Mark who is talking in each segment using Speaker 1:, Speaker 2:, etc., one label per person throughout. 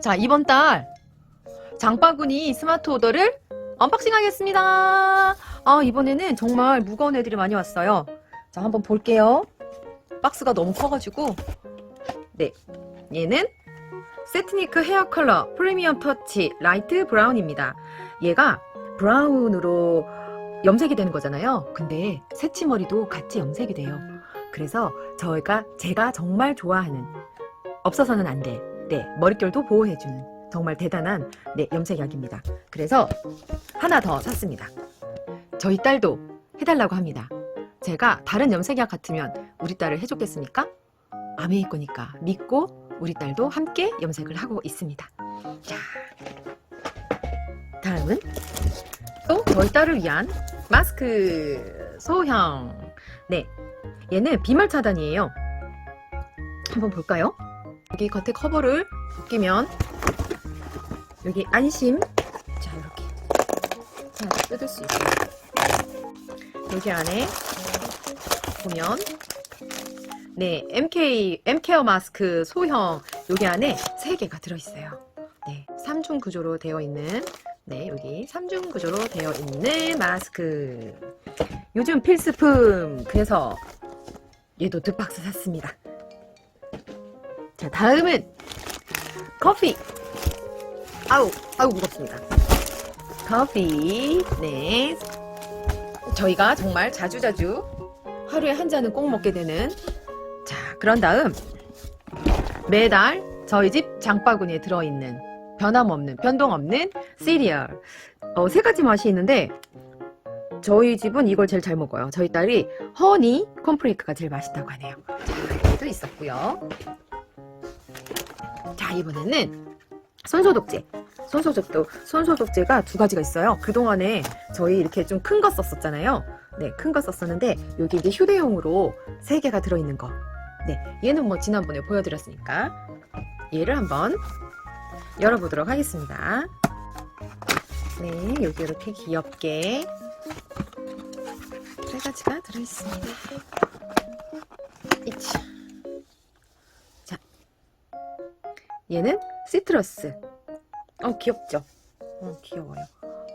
Speaker 1: 자, 이번 달 장바구니 스마트 오더를 언박싱 하겠습니다. 아, 이번에는 정말 무거운 애들이 많이 왔어요. 자, 한번 볼게요. 박스가 너무 커가지고. 네. 얘는 세트니크 헤어 컬러 프리미엄 터치 라이트 브라운입니다. 얘가 브라운으로 염색이 되는 거잖아요. 근데 새치머리도 같이 염색이 돼요. 그래서 저희가 제가 정말 좋아하는 없어서는 안 돼. 네, 머릿결도 보호해주는 정말 대단한 네, 염색약입니다. 그래서 하나 더 샀습니다. 저희 딸도 해달라고 합니다. 제가 다른 염색약 같으면 우리 딸을 해줬겠습니까? 아메이 거니까 믿고 우리 딸도 함께 염색을 하고 있습니다. 자, 다음은 또 저희 딸을 위한 마스크 소형. 네, 얘는 비말 차단이에요. 한번 볼까요? 여기 겉에 커버를 벗기면 여기 안심. 자 이렇게. 하나 뜯을 수 있어요. 여기 안에 보면 네 MK M케어 마스크 소형. 여기 안에 3개가 들어있어요. 네 3중 구조로 되어 있는 네 여기 3중 구조로 되어 있는 마스크. 요즘 필수품. 그래서 얘도 두 박스 샀습니다 자, 다음은 커피. 아우, 아우 무겁습니다. 커피. 네. 저희가 정말 자주자주 하루에 한 잔은 꼭 먹게 되는 자, 그런 다음 매달 저희 집 장바구니에 들어 있는 변함없는, 변동없는 시리얼. 어, 세 가지 맛이 있는데 저희 집은 이걸 제일 잘 먹어요. 저희 딸이 허니 콘프레이크가 제일 맛있다고 하네요. 자, 여기도 있었고요. 자, 이번에는 손소독제. 손소독도, 손소독제가 두 가지가 있어요. 그동안에 저희 이렇게 좀 큰 거 썼었잖아요. 네, 큰 거 썼었는데, 여기 이제 휴대용으로 세 개가 들어있는 거. 네, 얘는 뭐 지난번에 보여드렸으니까, 얘를 한번 열어보도록 하겠습니다. 네, 여기 이렇게 귀엽게 세 가지가 들어있습니다. 얘는 시트러스. 어, 귀엽죠? 어, 귀여워요.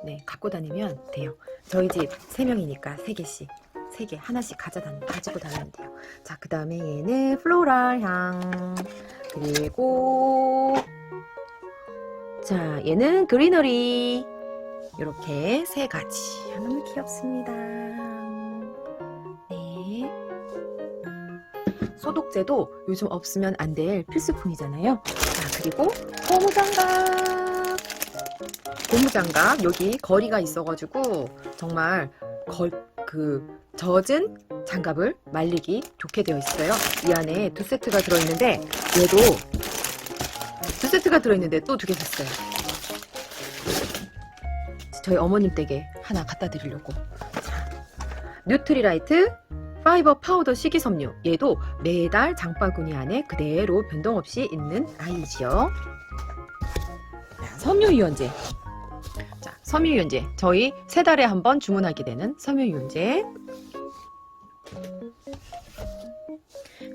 Speaker 1: 네, 갖고 다니면 돼요. 저희 집 3명이니까 3개씩. 3개, 하나씩 가져다, 가지고 다니면 돼요. 자, 그 다음에 얘는 플로랄 향. 그리고, 자, 얘는 그리너리. 이렇게 세 가지. 아, 너무 귀엽습니다. 소독제도 요즘 없으면 안 될 필수품이잖아요. 자, 그리고 고무장갑. 고무장갑 여기 거리가 있어가지고 정말 걸, 그 젖은 장갑을 말리기 좋게 되어 있어요. 이 안에 두 세트가 들어있는데 얘도 두 세트가 들어있는데 또 두 개 샀어요. 저희 어머님 댁에 하나 갖다 드리려고. 자, 뉴트리라이트 파이버 파우더 식이섬유 얘도 매달 장바구니 안에 그대로 변동 없이 있는 아이지요. 자, 섬유유연제. 자, 섬유유연제. 저희 세 달에 한 번 주문하게 되는 섬유유연제.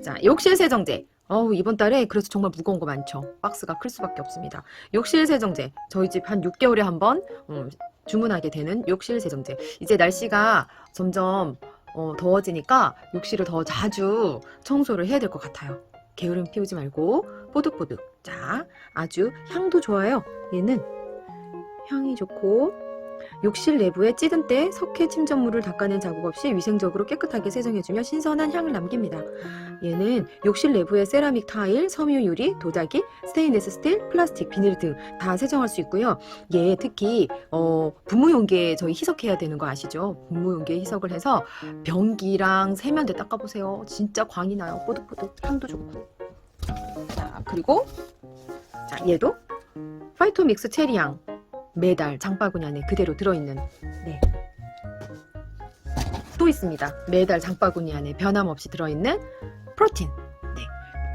Speaker 1: 자, 욕실 세정제. 어우, 이번 달에 그래서 정말 무거운 거 많죠. 박스가 클 수밖에 없습니다. 욕실 세정제. 저희 집 한 6개월에 한번 음, 주문하게 되는 욕실 세정제. 이제 날씨가 점점 어, 더워지니까 욕실을 더 자주 청소를 해야 될 것 같아요. 게으름 피우지 말고 뽀득뽀득. 자, 아주 향도 좋아요. 얘는 향이 좋고 욕실 내부에 찌든 때 석회 침전물을 닦아낸 자국 없이 위생적으로 깨끗하게 세정해주며 신선한 향을 남깁니다. 얘는 욕실 내부에 세라믹 타일, 섬유 유리, 도자기, 스테인리스 스틸, 플라스틱, 비닐 등 다 세정할 수 있고요. 얘 특히 어, 분무용기에 저희 희석해야 되는 거 아시죠? 분무용기에 희석을 해서 변기랑 세면대 닦아보세요. 진짜 광이 나요. 뽀득뽀득 향도 좋고. 자 그리고 자 얘도 파이토믹스 체리향 매달 장바구니 안에 그대로 들어있는 네. 또 있습니다. 매달 장바구니 안에 변함없이 들어있는 프로틴. 네.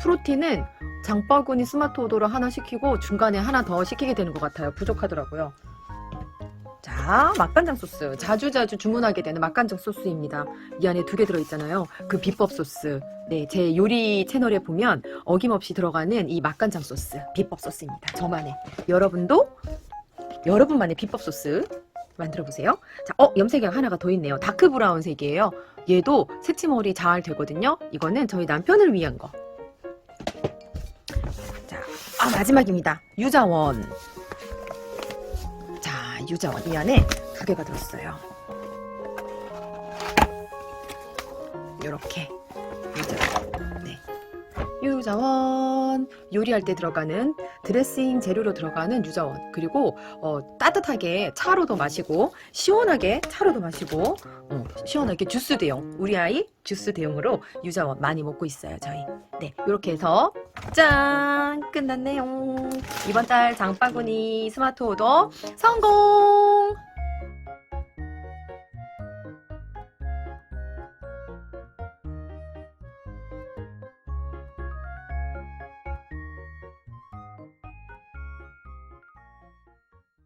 Speaker 1: 프로틴은 장바구니 스마트 오더를 하나 시키고 중간에 하나 더 시키게 되는 것 같아요. 부족하더라고요. 자, 자, 맛간장 소스. 자주자주 주문하게 되는 맛간장 소스입니다. 이 안에 두 개 들어있잖아요. 그 비법 소스. 네, 제 요리 채널에 보면 어김없이 들어가는 이 맛간장 소스. 비법 소스입니다. 저만의. 여러분도 여러분만의 비법 소스 만들어 보세요. 자, 어, 염색약 하나가 더 있네요. 다크 브라운 색이에요. 얘도 새치머리 잘 되거든요. 이거는 저희 남편을 위한 거. 자, 아, 마지막입니다. 유자원. 자, 유자원. 이 안에 두 개가 들었어요. 요렇게. 유자원. 네. 유자원. 요리할 때 들어가는 드레싱 재료로 들어가는 유자원. 그리고 어, 따뜻하게 차로도 마시고 시원하게 차로도 마시고 어, 시원하게 주스 대용. 우리 아이 주스 대용으로 유자원 많이 먹고 있어요, 저희. 네. 이렇게 해서 짠! 끝났네요. 이번 달 장바구니 스마트 오더 성공!